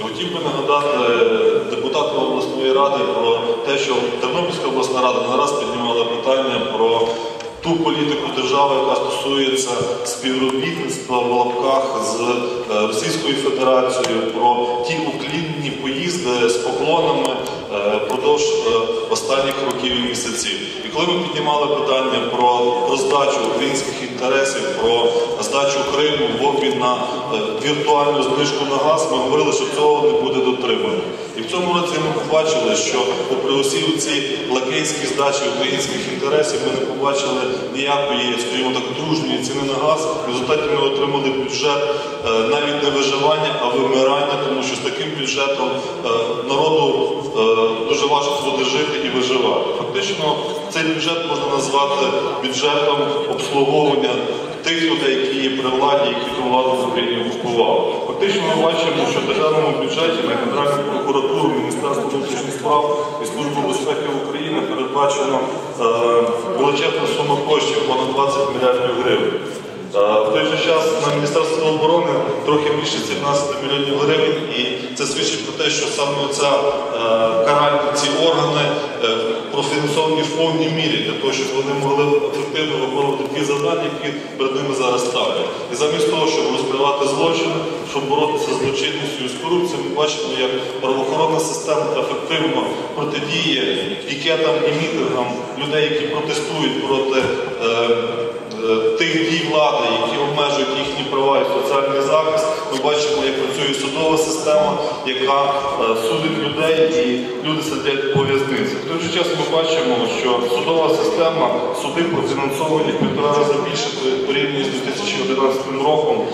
Хотів би нагадати депутатам обласної ради про те, що Тернопільська обласна рада не раз піднімала питання про ту політику держави, яка стосується співробітництва в лапках з е, Російською Федерацією, про ті уклінні поїзди з поклонами е, впродовж е, останніх років і місяців. І коли ми піднімали питання про, про здачу українських інтересів, про на е, віртуальну знижку на газ, ми говорили, що цього не буде дотримано. І в цьому році ми побачили, що попри усі ці лакейські здачі українських інтересів, ми не побачили ніякої, скажімо так, дружньої ціни на газ. В результаті ми отримали бюджет е, навіть не виживання, а вимирання, тому що з таким бюджетом е, народу дуже важко буде жити і виживати. Фактично, цей бюджет можна назвати бюджетом обслуговування тих людей, які є при владі, які ту владу в Україні окупували. Фактично, ми бачимо, що в державному бюджеті на Генеральну прокуратуру, Міністерство внутрішніх справ і Службу безпеки України передбачено е, величезна сума коштів, понад 20 мільярдів гривень. Е, В той же час на Міністерство оборони трохи більше 17 мільйонів гривень, і це свідчить про те, що саме ця каральні ці органи е, профінансовані в повній мірі для того, щоб вони могли ефективно виконувати ті завдання, які перед ними зараз ставлять. І замість того, щоб розкривати злочини, щоб боротися з злочинністю і з корупцією, ми бачимо, як правоохоронна система ефективно протидіє пікетам і мітингам людей, які протестують проти. е, е, Тих дій влади, які обмежують їхні права і соціальний захист, ми бачимо, як працює судова система, яка е, судить людей, і люди сидять по в'язниці. В той же час ми бачимо, що судова система суди профінансовані в півтора рази більше порівняно з 2011 роком.